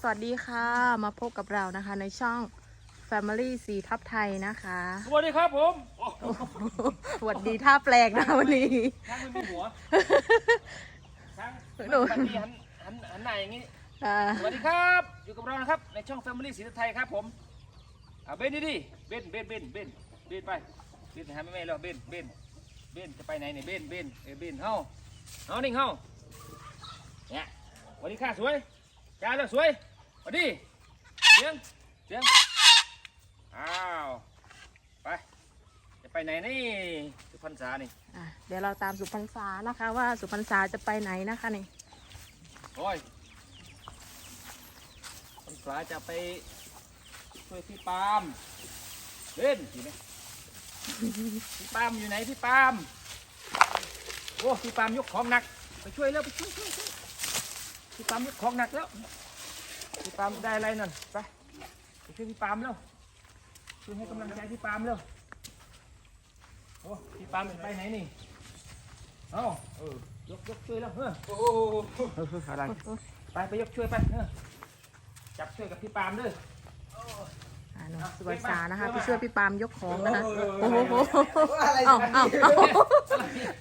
สวัสดีค่ะ มาพบกับเรานะคะในช่อง Family สีทับไทยนะคะ สวัสดีครับผมโอ้สวัสดีท่าแปลกนะวันนี้ ช้างไม่มีหัวช้างหนูปฏิหันหันหันหน้าอย่างนี้ อ่าสวัสดีครับ อยู่กับเรานะครับ ในช่อง Family สีไทยครับผมอ่าเบนดิดิเบนเบนเบนเบนเบนไป เบนหาแม่แม่แล้วเบนเบนเบนจะไปไหนเนี่ยเบนเบนเออเบนเฮาเฮานิ่งเฮาเนี่ยสวัสดีค่ะสวย จ้าแล้วสวยสวัสดีเสียงเสียงอ้าวไปจะไปไหนนี่สุพรรณษานี่อะเดี๋ยวเราตามสุพรรณษานะคะว่าสุพรรณษาจะไปไหนนะคะนี่โอ้ยคนปลาจะไปช่วยพี่ปาล์มเล่นสิเนี่ยพี่ปาล์มอยู่ไหนพี่ปาล์มโอ้พี่ปาล์มยกของหนักไปช่วยแล้วไปช่วยช่วยช่วย พี่ปามยกของหนักแล้วพี่ปามได้อะไรนั่นไปไปช่วยพี่ปามแล้วช่วยให้กำลังใจพี่ปามแล้วโอ้พี่ปามไปไหนนี่เอ้าเออยกยกช่วยแล้วเฮ้อโอ้โหอะไรไปไปยกช่วยไปเออจับช่วยกับพี่ปามด้วยอ่าหนูสุพรรณษานะคะไปช่วยพี่ปามยกของนะคะโอ้โหอะไรเอ้าเอ้าเอ้า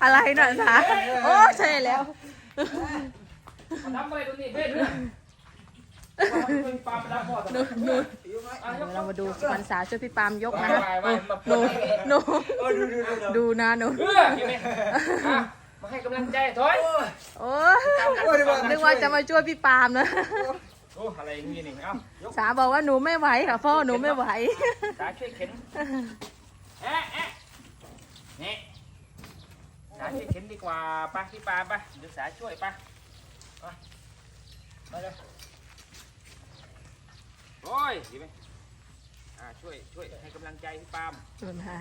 อะไรหน่อยสาโอ้ใช่แล้ว มาทำอะไรตรงนี้เบ้ด้วยว่าให้ช่วยพี่ปาล์มมาดับพ่อต่อหนูหนูอะยเดี๋ยกวเรามาดูสุพรรณษาช่วยพี่ปาล์มยกไปนะคะไปไปมาหนูหนูเออดูดูดูดูดูนะหนูเออเห็นไหมอะมาให้กำลังใจถอยโอ้นึกว่าจะมาช่วยพี่ปาล์มนะโอ้อะไรอย่างนี้นี่เอ้ายกสาบอกว่าหนูไม่ไหวค่ะพ่อหนูไม่ไหวสาช่วยเข็นแอะแอะนี่สาช่วยเข็นดีกว่าไปพี่ปาล์มไปเดี๋ยวสาช่วย ไปมามาเลยโอ้ยเห็นไหมอ่าช่วยช่วยให้กำลังใจพี่ปาล์มหนูนะคะ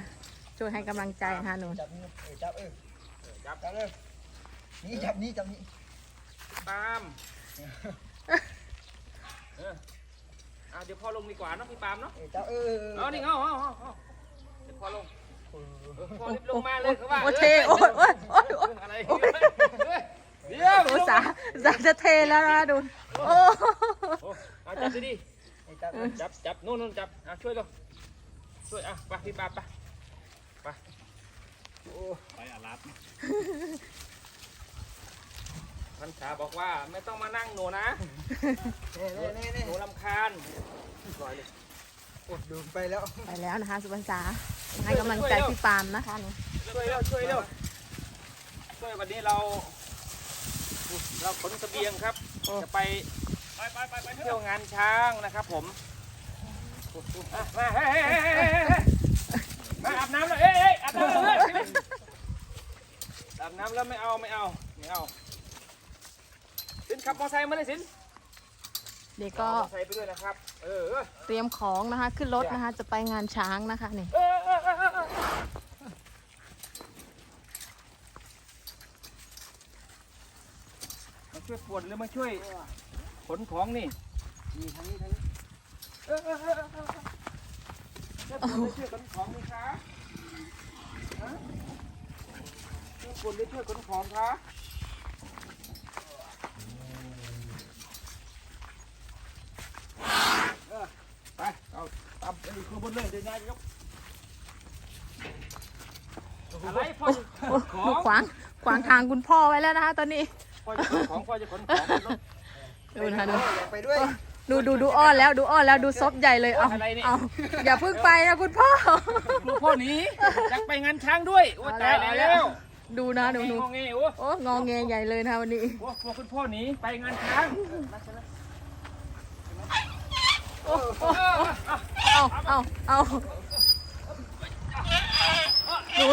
ช่วยให้กำลังใจนะคะหนูจับนี่เออจับเออจับจับเลยนี่จับนี่จับนี่ตามเออเอาเดี๋ยวพ่อลงดีกว่าเนาะพี่ปาล์มเนาะเออจับเออเอานี่เอาเอาเอาเอาเดี๋ยวพ่อลงเออพ่อรีบลงมาเลยเขาว่าโอ้เทโอ้ยโอ้ยโอ้ยเอออะไรเฮ้ยเดี๋ยว โอ้ยสาสาจะเทแล้วนะดูโอ้โอ้เอาจับดิเออจับเออจับจับนู่นนู่นจับเอาช่วยเราช่วยอะไปพี่ปาล์มไปไปโอ้ไปอาลับพันษาบอกว่าไม่ต้องมานั่งหนูนะเน่เน่เน่หนูลำคาญปล่อยเลยโอ้ดูไปแล้วไปแล้วนะคะ สุพรรณษาให้กำลังใจพี่ปาล์มนะคะหนูช่วยเร็วช่วยเร็วช่วยวันนี้เรา เราขนเสบียงครับ จะไปเที่ยวงานช้างนะครับ ผมอะมาเฮ้ยเฮ้ยเฮ้ยเฮ้ยเฮ้ยมาอาบน้ำแล้วเฮ้ยเฮ้ยอาบน้ำแล้วเฮ้ยอาบน้ำแล้วไม่เอาไม่เอาไม่เอาสินขับมอเตอร์ไซค์มาเลยสินเด็กมก็อเตอร์ไซค์ไปด้วยนะครับเออเออเตรียมของนะคะ ขึ้นรถนะคะ จะไปงานช้างนะคะนี่ เออเออเออเออมา ช่วยปวดหรือมาช่วยขนของนี่นี่ทางนี้ทางนี้เออเออเออเออเออช่วยปวดหรือช่วยขนของนี่คะฮะช่วยปวดหรือช่วยขนของคะเออไปเอาตามไปดูข้างบนเลยเดี๋ยวนายยกอะไรพ่อจะขนขอดูงขวางขวางทางคุณพ่อไว้แล้วนะคะตอนนี้ พ่อจะขนของพ่อจะขนของบนรถดูนะคะดูอยากไปด้วยดูดูดูอ้อนแล้วดูอ้อนแล้วดูซบใหญ่เลยเอาอะไรเนี่ยเอาอย่าเพิ่งไปนะคุณพ่อกลัวพ่อหนีอยากไปงานช้างด้วยโอ้ยเอาตายเอาแล้วดูนะดูดูงงเงโอ้โอ้งอแงใหญ่เลยนะวันนี้โหกลัวคุณพ่อหนีไปงานช้างโอ้โอ้เอาเอาเอาดู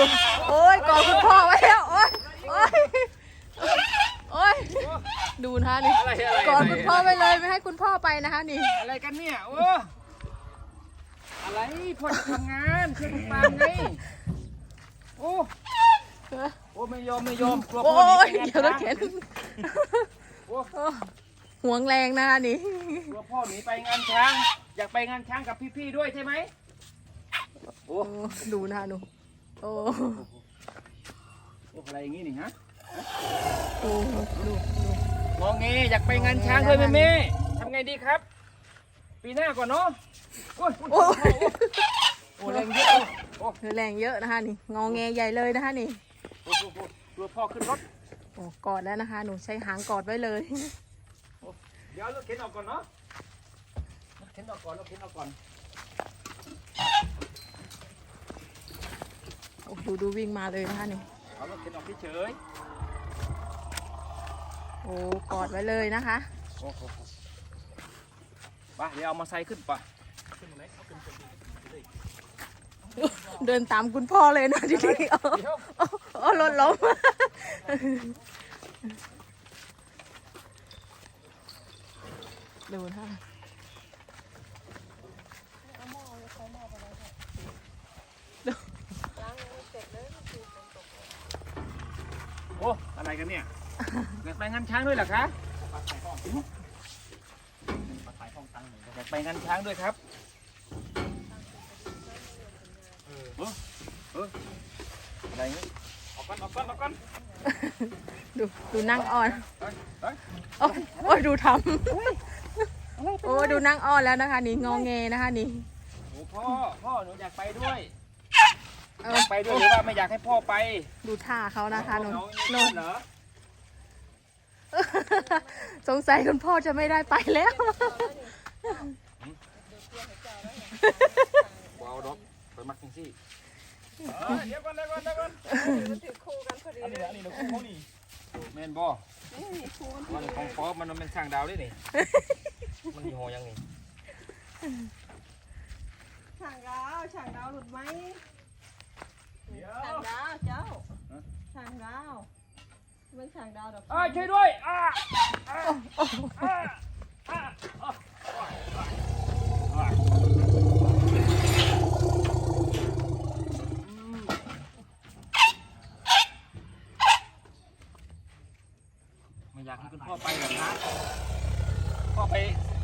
โอ้ยกอดคุณพ่อไว้แล้วโอ้ยโอ้ยโอ้ย ดูนะคะนี่อะไรอะไรกอดคุณพ่อไปเลยไม่ให้คุณพ่อไปนะคะนี่ อะไรกันเนี่ยโอ้อะไรพ่อจะทำงานช่วยคุณปางไงโอ้โอ้ไม่ยอมไม่ยอมกลัวโอ้พ่อหนียไปงานเดี๋ยวรถช้างเข็นโอ้โอ้ห่วงแรงนะคะนี่ กลัวพ่อหนีไปงานช้าง อยากไปงานช้างกับพี่ๆด้วยใช่ไหมโอ้โอ้ดูนะคะดูโอ้โอ้อะไรอย่างงี้นี่ฮะดูดูดู งอเงอยากไปงานช้างด้วยไหมแม่ทำำไงดีครับ ปีหน้าก่อนเนาะโอ้ยโอ้ยโอ้แรงเยอะโอ้แรงเยอะนะคะนี่งอแงใหญ่เลยนะคะนี่โอ้โหโอ้โหตัวพ่อขึ้นรถโอ้กอดแล้วนะคะ หนูใช้หางกอดไว้เลยเดี๋ยวรถเข็นออกก่อนเนาะรถเข็นออกก่อนรถเข็นออกก่อนโอ้ดูดูวิ่งมาเลยนะคะนี่เอารถเข็นออกเฉยโอ้กอดไว้เลยนะคะๆโอ้โหไปเดี๋ยวเอามาใส่ขึ้นไปขึ้นมาไหนเอาขึ้นขึ้นขึ้นเดินตามคุณพ่อเลยนะทีนี้โอ้เดี๋ยวโอ้โอ้รถล้มดูนะคะโอ้ อะไรกันเนี่ย อยากไปงานช้างด้วยเหรอคะอยากไปงานช้างด้วยครับเออเอออะไรเงี้ยออกก่อนออกก่อนออกก่อนดูดูนั่งอ่อนไปไปโอ้ยโอ้ยดูทำโอ้ยดูนั่งอ่อนแล้วนะคะ นี่งอแงนะคะนี่โอ้พ่อพ่อหนูอยากไปด้วยเอออยากไปด้วยหรือว่าไม่อยากให้พ่อไป ดูท่าเขานะคะหนูน้องหนูนี่เหรอ สงสัยคุณพ่อจะไม่ได้ไปแล้วว้าวดอกไปมักจริงสิเดี๋ยวก่อนเดี๋ยวก่อนเดี๋ยวก่อนมันถือคู่กันพอดีอันเลนี้ยอันนี้เราคู่นี่แมนบอนี่คู่กันมันของฟอสมันมันเป็นช่างดาวด้วยนี่ มันมีหอยังนี่ช่างดาวช่างดาวหลุดไหมเดี๋ยวช่างดาวเจ้าช่างดาว มันช่างดาวดอกอ่าช่วยด้วยอ่าอ่าอ่าอ่าอ่าอืมไม่อยากให้คุณพ่อไปหรอกนะพ่อไป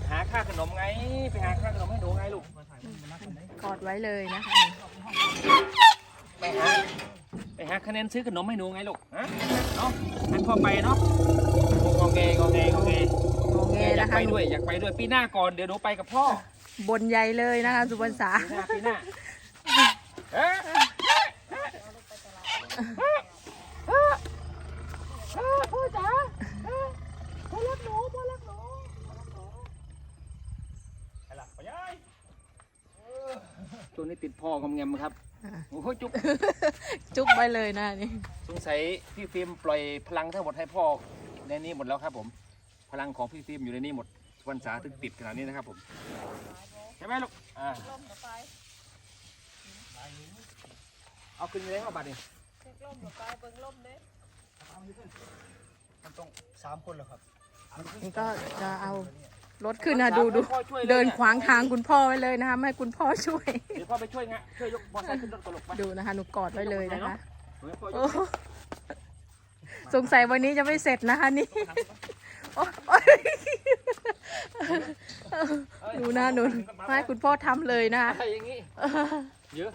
หาค่าขนมไง ไปหาค่าขนมให้หนูไงลูกกอดไว้เลยนะคะไปหา ไปหาคะแนนซื้อขนมให้หนูไงลูกฮะเนาะให้พ่อไปเนาะโอ้งอแงงอแงงอแงงอแงอยานะกคะไปด้วยอยากไปด้วยปีหน้าก่อนเดี๋ยวหนูไปกับพ่อบนใหญ่เลยนะคะ สุพรรณษาปีหน้าปีหน้าเอ๊ะพ่อจ๋าพ่อรักหนูพ่อรักหนูอะไรไปยัย ช่วงนี้ติดพ่อกำเงมครับอ่าโอ้โหจุ๊บ จุ๊บไว้เลยนะนี่ สงสัยพี่ฟิล์มปล่อยพลังทั้งหมดให้พ่อในนี้หมดแล้วครับผม พลังของพี่ฟิล์มอยู่ในนี้หมดวันษาถึงติดขนาดนี้นะครับผม ใช่ไหมลูก อ่าล่มกับไปเอาขึ้นไปเลยว่าบัดนี้เช็คล่มกับไปเบิ่งล่มเด้มันต้องสามคนเหรอครับ นี่ก็จะเอา รถขึ้นนะดูดูพ่อช่วยลยเดินขวางทางคุณพ่อไว้เลยนะคะไม่ให้คุณพ่อช่วย เดี๋ยวพ่อไปช่วยงะช่วยยกมอเตอร์ไซค์ขึ้นรถกระหลกไปดูนะคะหนูกอดไว้เลยนะคะเดี๋ยวพ่อยโอ้กสงสัยวันนี้จะไม่เสร็จนะคะนี่โอ๊ยโอ๊ยดูนะหนูให้คุณพ่อทำเลยนะคะอะไรอย่างงี้เยอะ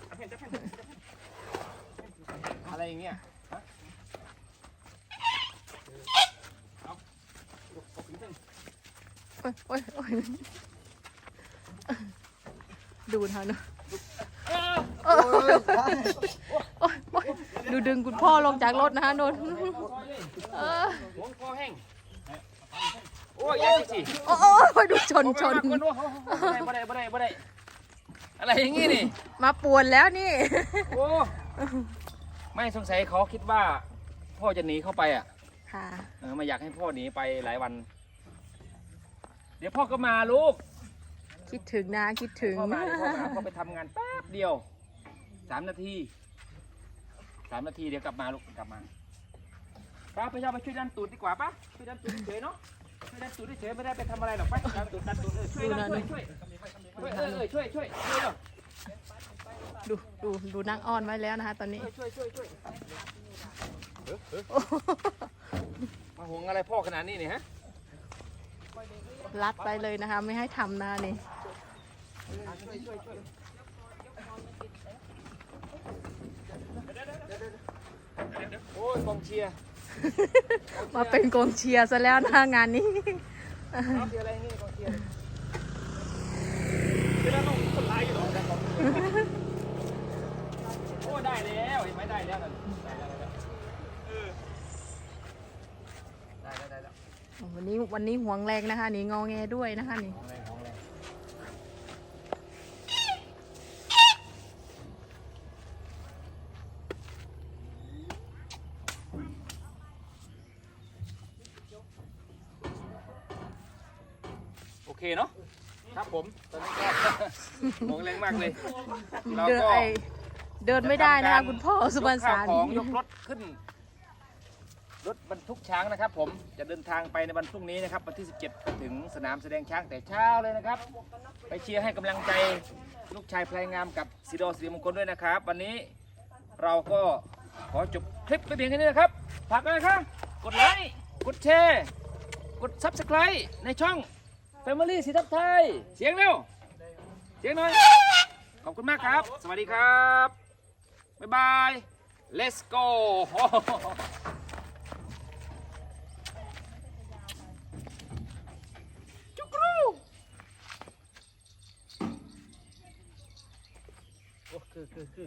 อะไรอย่างเงี้ยฮะเอายกเอาขึ้นขึ้น โอ๊ยโอ๊ยโอ๊ยดูนะคะหนูอ้าวโอ๊ยโอ๊ยโอ๊ยโอ๊ยดูดึงคุณพ่อลงจากรถนะคะนนซอยเลยเออหัวคอแห้งโอ้ยยังสิโอ้ยดูชนชนบ่ได้บ่ได้บ่ได้บ่ได้อะไรอย่างงี้นี่ มาป่วนแล้วนี่ โอ้ไม่สงสัยเขาคิดว่า พ่อจะหนีเข้าไปอะ ค่ะ เออไม่อยากให้พ่อหนีไปหลายวัน เดี๋ยวพ่อก็มาลูกคิดถึงนะคิดถึง พ่อมาเดี๋ยวพ่อมาพ่อไปทำงานแป๊บเดียวสามนาทีสามนาทีเดี๋ยวกลับมาลูกกลับมาป้าไปเอาไปช่วยดันตูดดีกว่าป้าช่วยดันตูดเฉยๆเนาะช่วยดันตูดเฉยๆไม่ได้ไปทำอะไรหรอกไปดันตูดดันตูดเออช่วยดันช่วยช่วยช่วยเออเออช่วยช่วยช่วยเนาะดูดูดูนางอ้อนไว้แล้วนะคะ ตอนนี้ช่วยช่วยช่วยมาห่วงอะไรพ่อขนาดนี้เนี่ยฮะ รัดไปเลยนะคะ ไม่ให้ทำนะนี่ช่วยช่วยช่วยโอ้ยกองเชียร์มาเป็นกองเชียร์ซะแล้วนะงานนี้กองเชียร์อะไรนี่กองเชียร์เดี๋ยวเราต้องคนร้ายอยู่หรอกแต่กองเชียร์โอ้ได้แล้วเห็นไหมได้แล้วนั่นได้แล้วได้แล้วเออได้แล้วได้แล้ ววันนี้วันนี้ห่วงแรงนะคะ นี่งอแงด้วยนะคะนี่ของแรงของแรงโอเคเนาะครับผมตอนนี้ก็ของแรงมากเลยเราเดินก็ไอเดินไม่ได้นะคะคุณพ่อสุพรรณยกข้าสาวรของนี่ยกรถขึ้น รถบรรทุกช้างนะครับผมจะเดินทางไปในวันพรุ่งนี้นะครับวันที่ 17 ถึงสนามแสดงช้างแต่เช้าเลยนะครับ ไปเชียร์ให้กำลังใจลูกชายพลายงามกับสีโดสิริมงคลด้วยนะครับ วันนี้เราก็ขอจบคลิปไปเพียงแค่นี้นะครับฝากกันนะครับกดไลค์กดแชร์กด Subscribe ในช่อง Family สีทับไทย เสียงเร็ว เสียงหน่อย ขอบคุณมากครับ สวัสดีครับ บ๊ายบาย let's go இருக்கு